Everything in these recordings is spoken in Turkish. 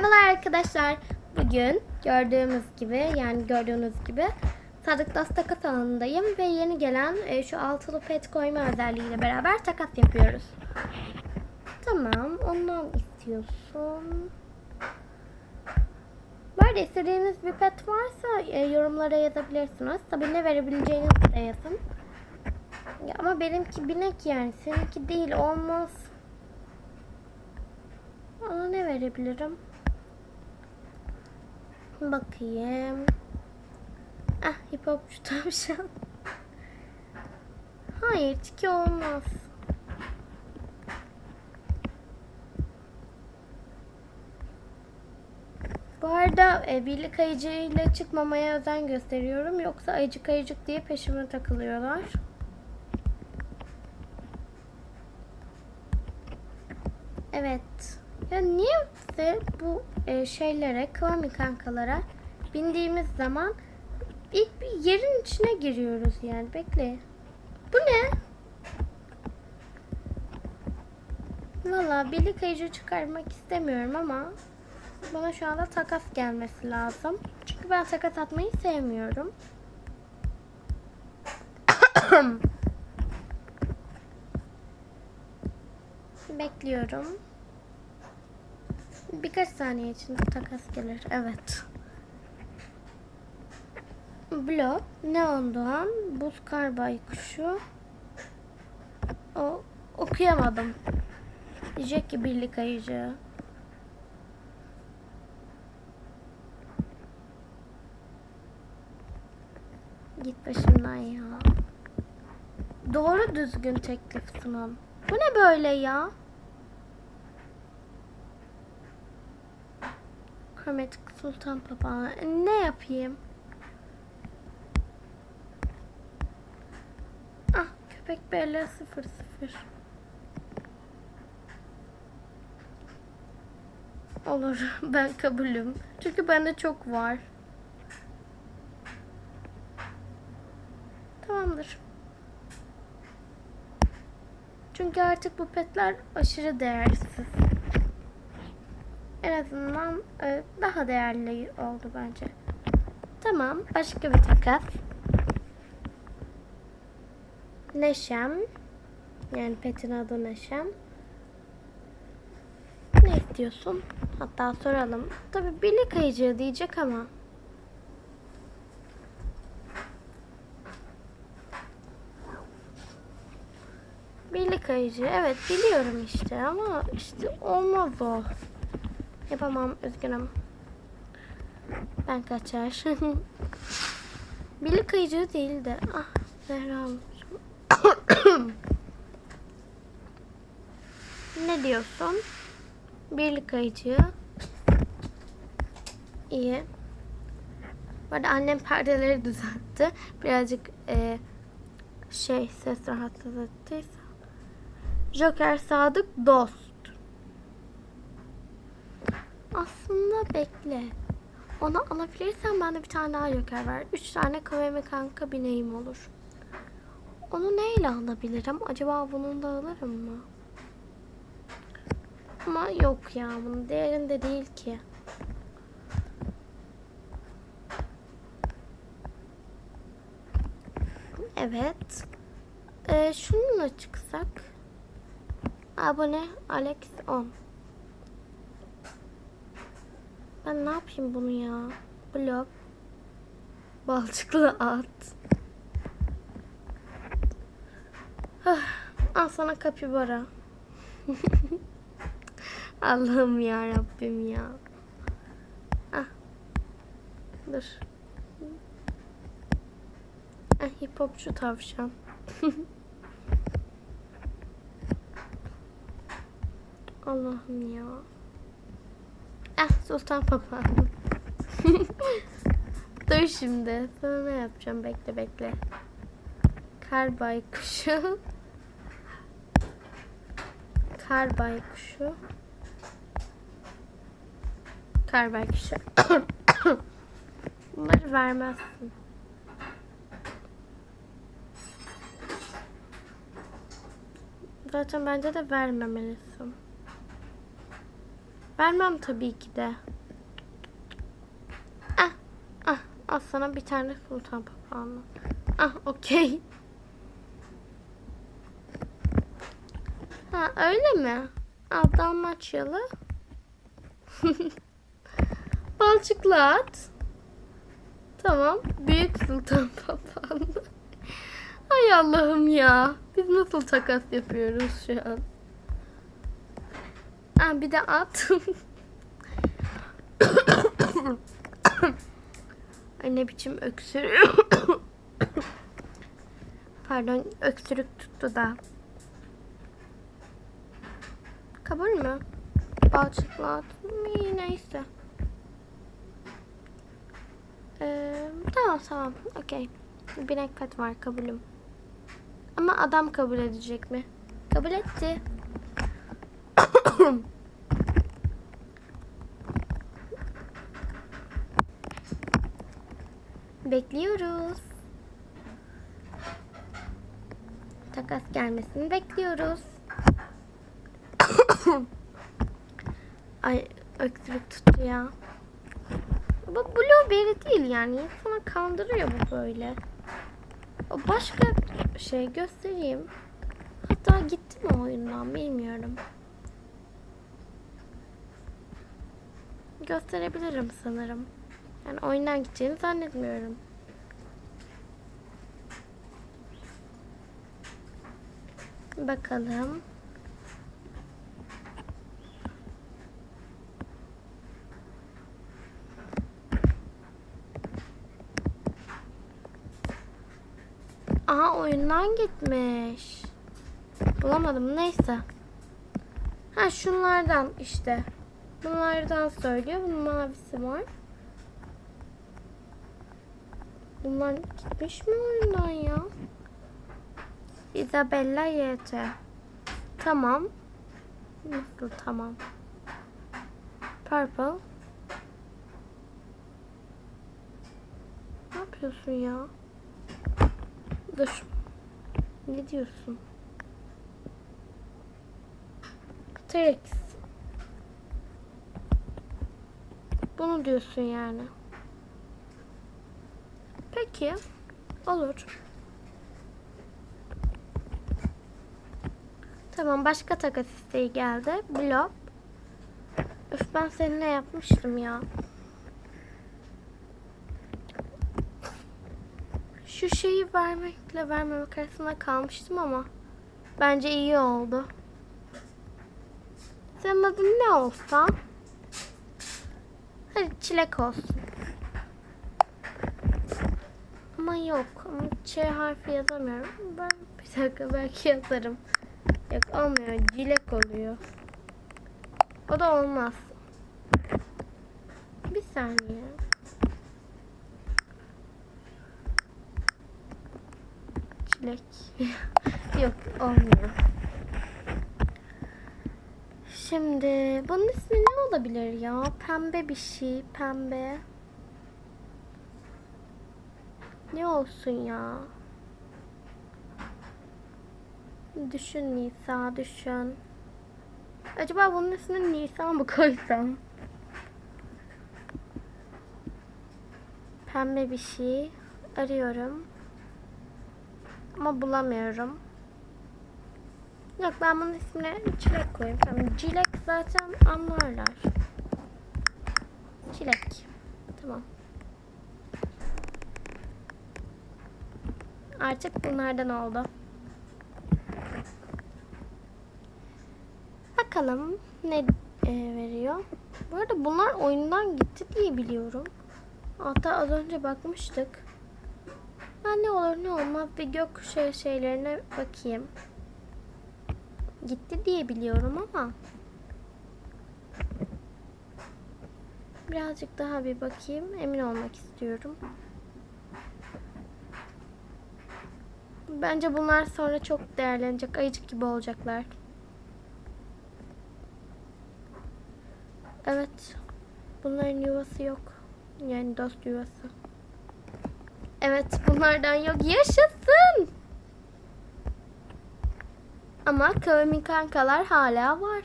Merhabalar arkadaşlar. Bugün gördüğümüz gibi yani gördüğünüz gibi Sadık Das takas alanındayım ve yeni gelen e, şu altılı pet koyma özelliğiyle beraber takas yapıyoruz. Tamam ondan istiyorsun. Bu istediğiniz bir pet varsa e, yorumlara yazabilirsiniz. Tabii ne verebileceğinizi de yazın. Ya ama benimki binek yani seninki değil olmaz. Ona ne verebilirim? Bakayım. Ah hip hopçu tavşan. Hayır tiki olmaz. Bu arada e, birlik ayıcı ile çıkmamaya özen gösteriyorum. Yoksa ayıcık ayıcık diye peşime takılıyorlar. Evet. Ya niye de bu e, şeylere, kıvami kankalara bindiğimiz zaman ilk bir yerin içine giriyoruz yani. Bekle. Bu ne? Valla birlik ayıcı çıkarmak istemiyorum ama bana şu anda takas gelmesi lazım. Çünkü ben takas atmayı sevmiyorum. Bekliyorum. Birkaç saniye içinde takas gelir. Evet. Blok, Neon Doğan, Buz Kar Baykuşu. O okuyamadım. Diyecek ki birlik ayıcı. Git başımdan ya. Doğru düzgün teklif sunan. Bu ne böyle ya? Kromatik Sultan Papağanı. Ne yapayım? Ah köpek belli sıfır sıfır. Olur ben kabulüm. Çünkü bende çok var. Tamamdır. Çünkü artık bu petler aşırı değersiz. En azından e, daha değerli oldu bence. Tamam. Başka bir takas. Neşem. Yani petin adı Neşem. Ne istiyorsun? Hatta soralım. Tabii birlik ayıcı diyecek ama. Birlik ayıcı. Evet biliyorum işte ama işte olmaz o. Yapamam üzgünüm. Ben kaçar. Birlik ayıcı değil de. Ah Zehra Ne diyorsun? Birlik ayıcı. İyi. Bu arada annem perdeleri düzeltti. Birazcık e, şey ses rahatsız ettiyse. Joker Sadık Dost. Aslında bekle. Onu alabilirsen bende bir tane daha joker var. Üç tane kavemi kanka bineğim olur. Onu neyle alabilirim? Acaba bunun da alırım mı? Ama yok ya bunun değerinde değil ki. Evet. Ee, şununla çıksak. Abone Alex 10. Ben ne yapayım bunu ya? Blok. Balçıklı at. Al sana kapibara. Allah'ım ya Rabbim ya. Ah. Dur. Ah, hip hopçu tavşan. Allah'ım ya. Sultan Papağanı. Dur şimdi. Sana ne yapacağım? Bekle bekle. Kar baykuşu. Kar baykuşu. Kar baykuşu. Bunları vermezsin. Zaten bence de vermemelisin. Vermem tabii ki de. Ah, ah, al sana bir tane sultan papağanı. Ah, okey. Ha, öyle mi? Al dalmaçyalı. Balçıklı at. Tamam. Büyük sultan papağanı. Ay Allah'ım ya. Biz nasıl takas yapıyoruz şu an? Ha, bir de at. Ay ne biçim öksürüyor. Pardon öksürük tuttu da. Kabul mü? Balçıklı at. Neyse. Ee, tamam tamam. Okey. Binek pet var kabulüm. Ama adam kabul edecek mi? Kabul etti. Bekliyoruz. Takas gelmesini bekliyoruz. Ay öksürük tuttu ya. Bu blueberry değil yani. İnsana kandırıyor bu böyle. O başka şey göstereyim. Hatta gitti mi oyundan bilmiyorum. Gösterebilirim sanırım. Yani oyundan gideceğini zannetmiyorum. Bakalım. Aa oyundan gitmiş. Bulamadım neyse. Ha şunlardan işte. Bunlardan söylüyor. Bunun mavisi var. Bunlar gitmiş mi oyundan ya? Isabella YT. Tamam. Nasıl tamam? Purple. Ne yapıyorsun ya? Dur. Ne diyorsun? Trix. Bunu diyorsun yani. Peki. Olur. Tamam başka takas isteği geldi. Blob. Öf ben seninle yapmıştım ya. Şu şeyi vermekle vermemek arasında kalmıştım ama bence iyi oldu. Senin adın ne olsa? Çilek olsun. Ama yok. Ama Ç harfi yazamıyorum. Ben bir dakika belki yazarım. Yok olmuyor. Cilek oluyor. O da olmaz. Bir saniye. Çilek. Yok olmuyor. Şimdi bunun ismi ne olabilir ya? Pembe bir şey. Pembe. Ne olsun ya? Düşün Nisa düşün. Acaba bunun ismini Nisa mı koysam? Pembe bir şey arıyorum. Ama bulamıyorum. Yok ben bunun ismine çilek koyayım. Tamam. Çilek zaten anlarlar. Çilek. Tamam. Artık bunlardan oldu. Bakalım ne e, veriyor. Bu arada bunlar oyundan gitti diye biliyorum. Hatta az önce bakmıştık. Ben ne olur ne olmaz bir gökkuşağı şeylerine bakayım. Gitti diye biliyorum ama. Birazcık daha bir bakayım. Emin olmak istiyorum. Bence bunlar sonra çok değerlenecek. Ayıcık gibi olacaklar. Evet. Bunların yuvası yok. Yani dost yuvası. Evet bunlardan yok. Yaşasın. Ama kavmi kankalar hala var.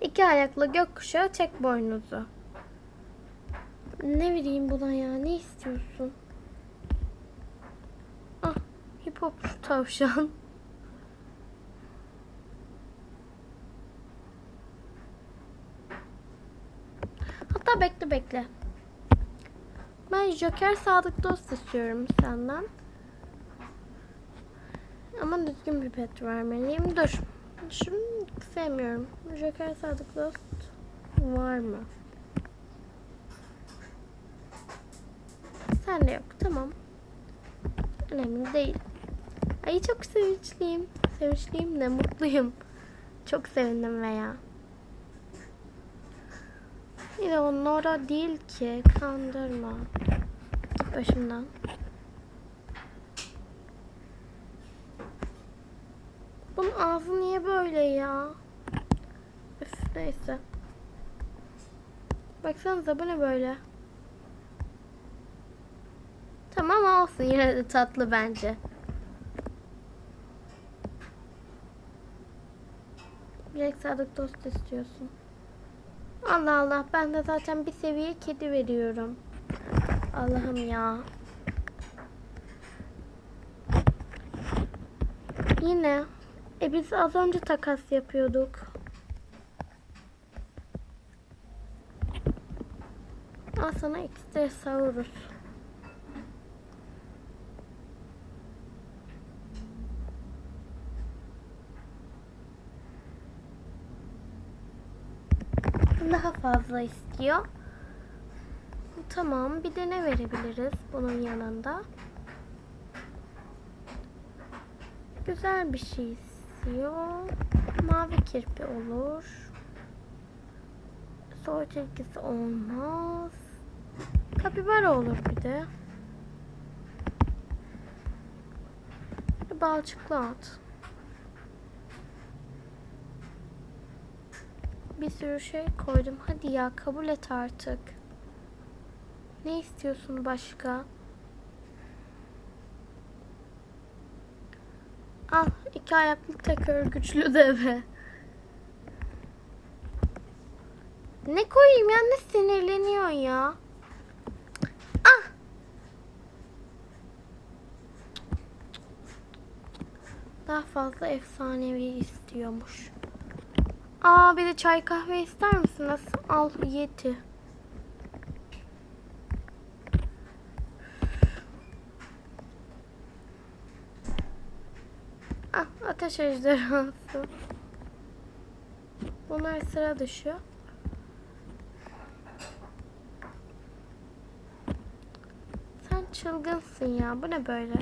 İki ayaklı gökkuşağı tek boynuzu. Ne vereyim buna ya? Ne istiyorsun? Ah, hip hop tavşan. Hatta bekle bekle. Ben Joker Sadık Dost istiyorum senden. Ama düzgün bir pet vermeliyim. Dur. Şunu sevmiyorum. Joker Sadık Dost var mı? Sen de yok. Tamam. Önemli değil. Ay çok sevinçliyim. Sevinçliyim de mutluyum. Çok sevindim veya. Yine o Nora değil ki. Kandırma. Git başımdan. Ağzı niye böyle ya? Üf neyse. Baksanıza bu ne böyle? Tamam olsun yine de tatlı bence. Direkt sadık dost istiyorsun. Allah Allah ben de zaten bir seviye kedi veriyorum. Allah'ım ya. Yine. E biz az önce takas yapıyorduk. Al sana Xterosaurus. Daha fazla istiyor. Tamam. Bir de ne verebiliriz bunun yanında? Güzel bir şey istiyor. Mavi kirpi olur. Soy tilkisi olmaz. Kapibara olur bir de. Balçıklı at. Bir sürü şey koydum. Hadi ya kabul et artık. Ne istiyorsun başka? Al iki ayaklı tek örgüçlü deve. Ne koyayım ya ne sinirleniyorsun ya? Ah! Daha fazla efsanevi istiyormuş. Aa bir de çay kahve ister misiniz? Al yeti. Ateş ejderhası. Bunlar sıra dışı. Sen çılgınsın ya. Bu ne böyle?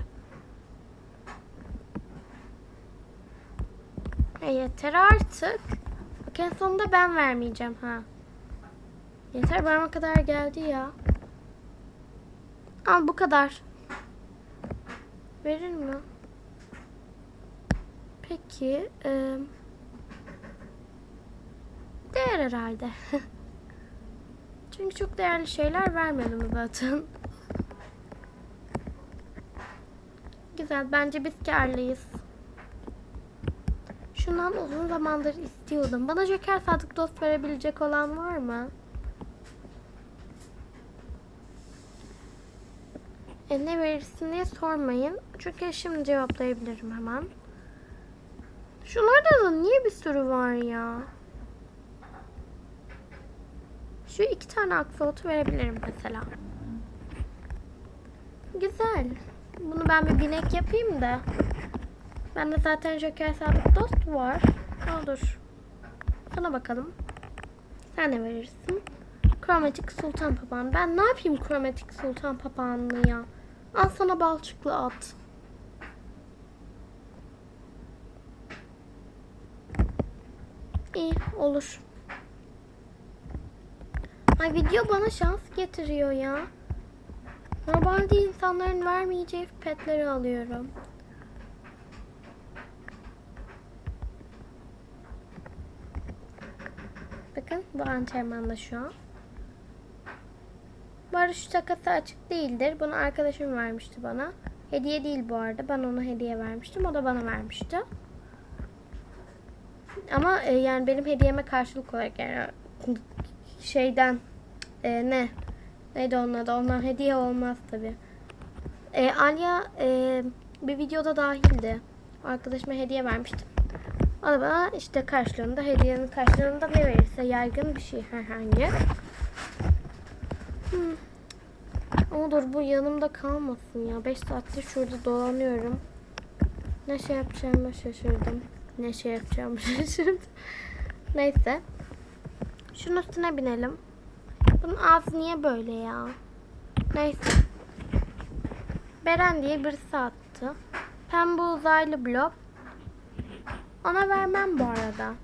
E yeter artık. Bak en sonunda ben vermeyeceğim ha. Yeter bana kadar geldi ya. Al bu kadar. Verir mi? Peki. E, değer herhalde. Çünkü çok değerli şeyler vermedim zaten. Güzel. Bence biz karlıyız. Şundan uzun zamandır istiyordum. Bana Joker Sadık Dost verebilecek olan var mı? E, ne verirsin diye sormayın. Çünkü şimdi cevaplayabilirim hemen. Şunlarda da niye bir sürü var ya? Şu iki tane aksolotlu verebilirim mesela. Güzel. Bunu ben bir binek yapayım da. Bende zaten Joker Sadık Dost var. Dur. Sana bakalım. Sen ne verirsin? Kromatik Sultan Papağanı. Ben ne yapayım Kromatik Sultan Papağanı'nı ya? Al sana balçıklı at. İyi olur. Ay video bana şans getiriyor ya. Normalde insanların vermeyeceği petleri alıyorum. Bakın bu antrenmanda şu an. Bu arada şu takası açık değildir. Bunu arkadaşım vermişti bana. Hediye değil bu arada. Ben ona hediye vermiştim. O da bana vermişti. Ama e, yani benim hediyeme karşılık olarak yani şeyden e, ne neydi onun adı ondan hediye olmaz tabi. E, Alya e, bir videoda dahildi. Arkadaşıma hediye vermiştim. O da bana işte karşılığında hediyenin karşılığında ne verirse yaygın bir şey herhangi. Hmm. Ama dur bu yanımda kalmasın ya. 5 saattir şurada dolanıyorum. Ne şey yapacağımı şaşırdım. Ne şey yapacağımı şaşırdım. Neyse. Şunun üstüne binelim. Bunun ağzı niye böyle ya? Neyse. Beren diye birisi attı. Pembe uzaylı blok. Ona vermem bu arada.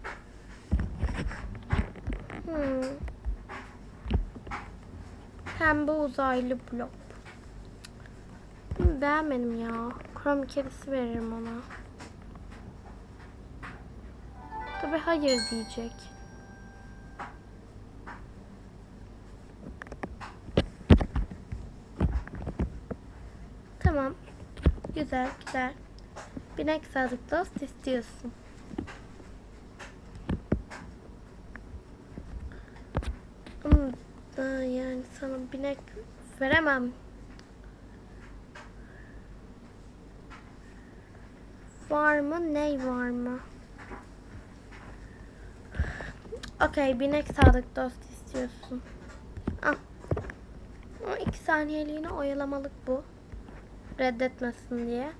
Hmm. Pembe uzaylı blok. Beğenmedim ya. Krom kedisi veririm ona. Tabi hayır diyecek. Tamam. Güzel güzel. Binek sadık dost istiyorsun. Yani sana binek veremem. Var mı? Ney var mı? Okey, binek sadık dost istiyorsun. Al. O iki saniyeliğine oyalamalık bu. Reddetmesin diye.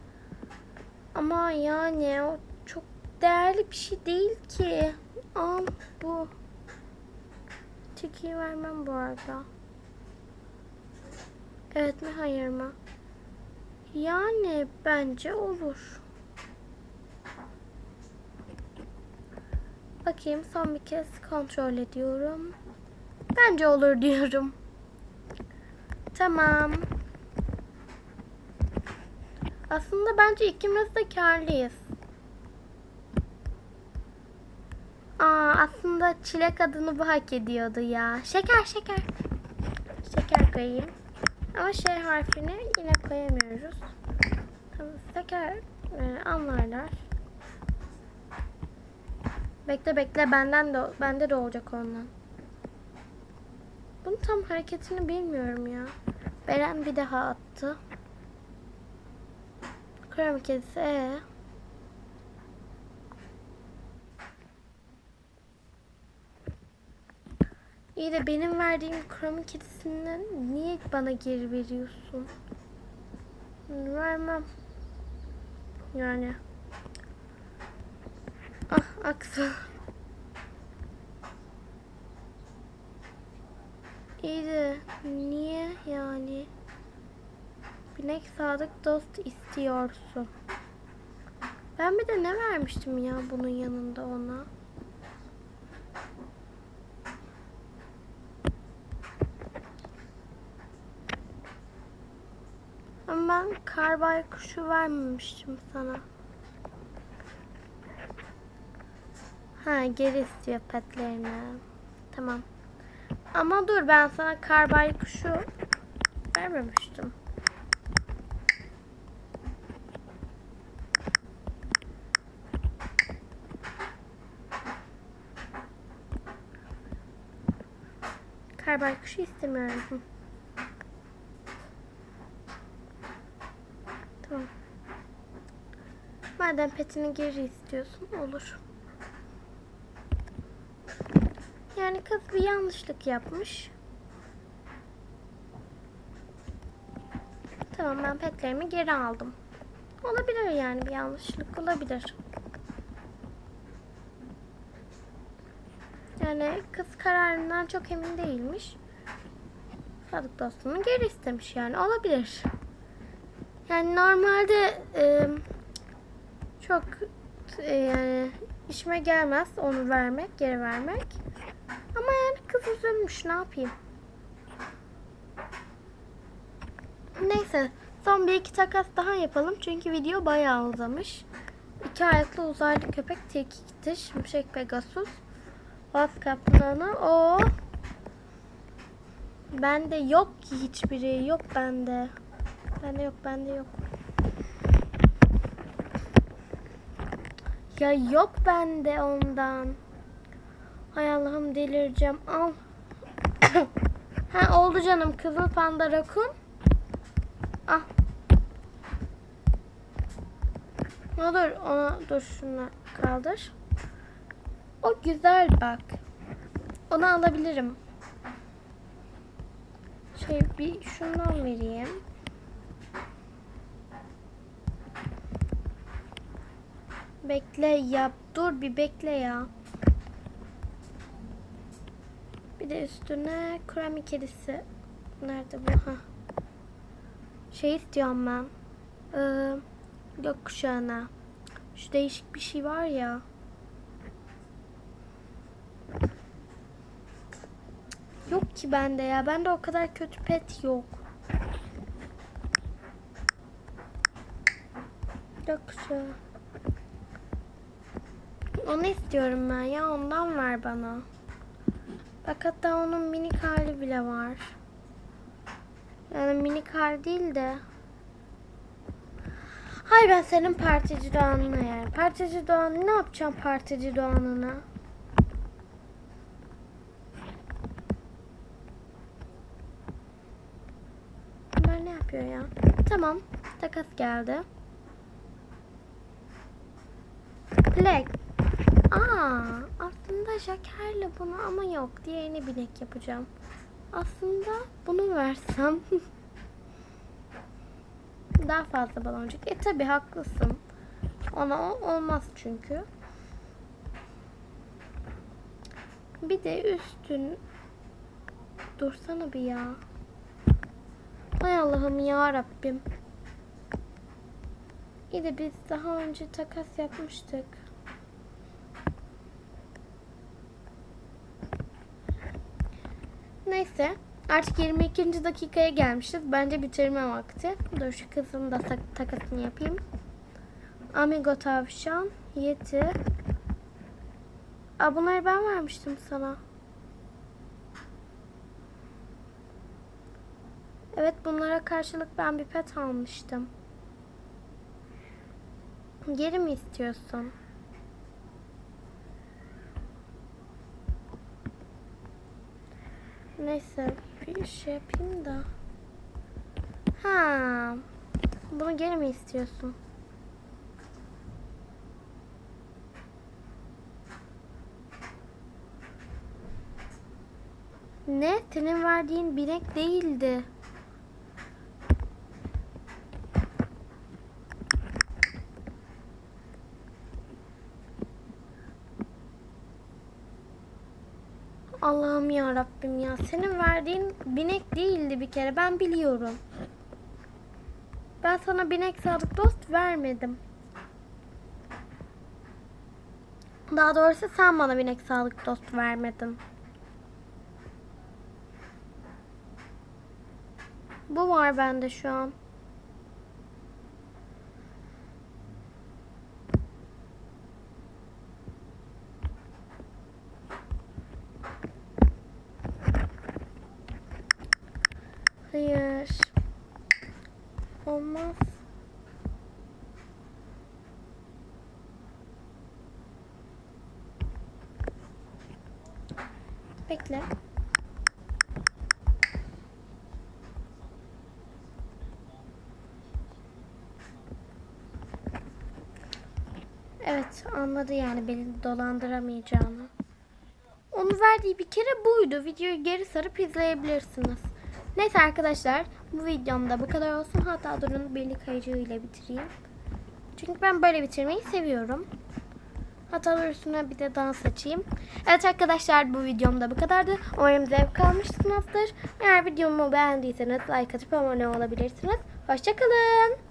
Ama yani o çok değerli bir şey değil ki. Al bu. Tikiyi vermem bu arada. Evet mi hayır mı? Yani bence olur. Bakayım son bir kez kontrol ediyorum. Bence olur diyorum. Tamam. Aslında bence ikimiz de karlıyız. Aa, aslında çilek adını bu hak ediyordu ya. Şeker şeker. Şeker koyayım. Ama şey harfini yine koyamıyoruz. Tamam, şeker e, anlarlar. Bekle bekle benden de bende de olacak ondan. Bunun tam hareketini bilmiyorum ya. Beren bir daha attı. Krem kedisi ee? İyi de benim verdiğim krem kedisinden niye bana geri veriyorsun? Vermem. Yani. Ah aksı. İyi de niye yani? Binek sadık dost istiyorsun. Ben bir de ne vermiştim ya bunun yanında ona? Ama ben karbay kuşu vermemiştim sana. Ha geri istiyor petlerini. Tamam. Ama dur ben sana karbay kuşu vermemiştim. Karbay kuşu istemiyorum. Hı. Tamam. Madem petini geri istiyorsun olur. Yani kız bir yanlışlık yapmış. Tamam ben petlerimi geri aldım. Olabilir yani bir yanlışlık olabilir. Yani kız kararından çok emin değilmiş. Sadık dostunu geri istemiş yani olabilir. Yani normalde e, çok e, yani işime gelmez onu vermek, geri vermek. Üzülmüş ne yapayım. Neyse son bir iki takas daha yapalım çünkü video bayağı uzamış. İki ayaklı uzaylı köpek tilki şimşek pegasus. Bas kaplanı o. Bende yok ki hiçbiri yok bende. Bende yok bende yok. Ya yok bende ondan. Hay Allah'ım delireceğim. Al. ha oldu canım. Kızıl panda rakun. Ah. Ne dur ona dur şunu kaldır. O güzel bak. Onu alabilirim. Şey bir şundan vereyim. Bekle yap. Dur bir bekle ya. Bir de üstüne kremi kedisi. Nerede bu? Ha. Şey istiyorum ben. Ee, gökkuşağına. Şu değişik bir şey var ya. Yok ki bende ya. Bende o kadar kötü pet yok. Gökkuşağı. Onu istiyorum ben ya. Ondan ver bana. Bak hatta onun minik hali bile var. Yani minik hali değil de. Hay ben senin partici doğanına yani. Partici doğan ne yapacağım partici doğanına? Bunlar ne yapıyor ya? Tamam. Takas geldi. Plek. Aa, aslında Joker'le bunu ama yok. Diğerini binek yapacağım. Aslında bunu versem daha fazla baloncuk. E tabi haklısın. Ona olmaz çünkü. Bir de üstün dursana bir ya. Hay Allah'ım ya Rabbim. İyi de biz daha önce takas yapmıştık. Neyse. Artık 22. dakikaya gelmişiz. Bence bitirme vakti. Dur şu kızın da tak- takasını yapayım. Amigo tavşan, yeti. Aa, bunları ben vermiştim sana. Evet bunlara karşılık ben bir pet almıştım. Geri mi istiyorsun? Neyse bir şey yapayım da. Ha. Bunu geri mi istiyorsun? Ne? Senin verdiğin binek değildi. Allah'ım ya Rabbim ya. Senin verdiğin binek değildi bir kere. Ben biliyorum. Ben sana binek sadık dost vermedim. Daha doğrusu sen bana binek sağlık dost vermedin. Bu var bende şu an. Hayır. Olmaz. Bekle. Evet anladı yani beni dolandıramayacağını. Onu verdiği bir kere buydu. Videoyu geri sarıp izleyebilirsiniz. Neyse arkadaşlar bu videomda bu kadar olsun. Hatta durun birlik ayıcığıyla bitireyim. Çünkü ben böyle bitirmeyi seviyorum. Hatta dur üstüne bir de dans açayım. Evet arkadaşlar bu videomda bu kadardı. Umarım zevk almışsınızdır. Eğer videomu beğendiyseniz like atıp abone olabilirsiniz. Hoşçakalın.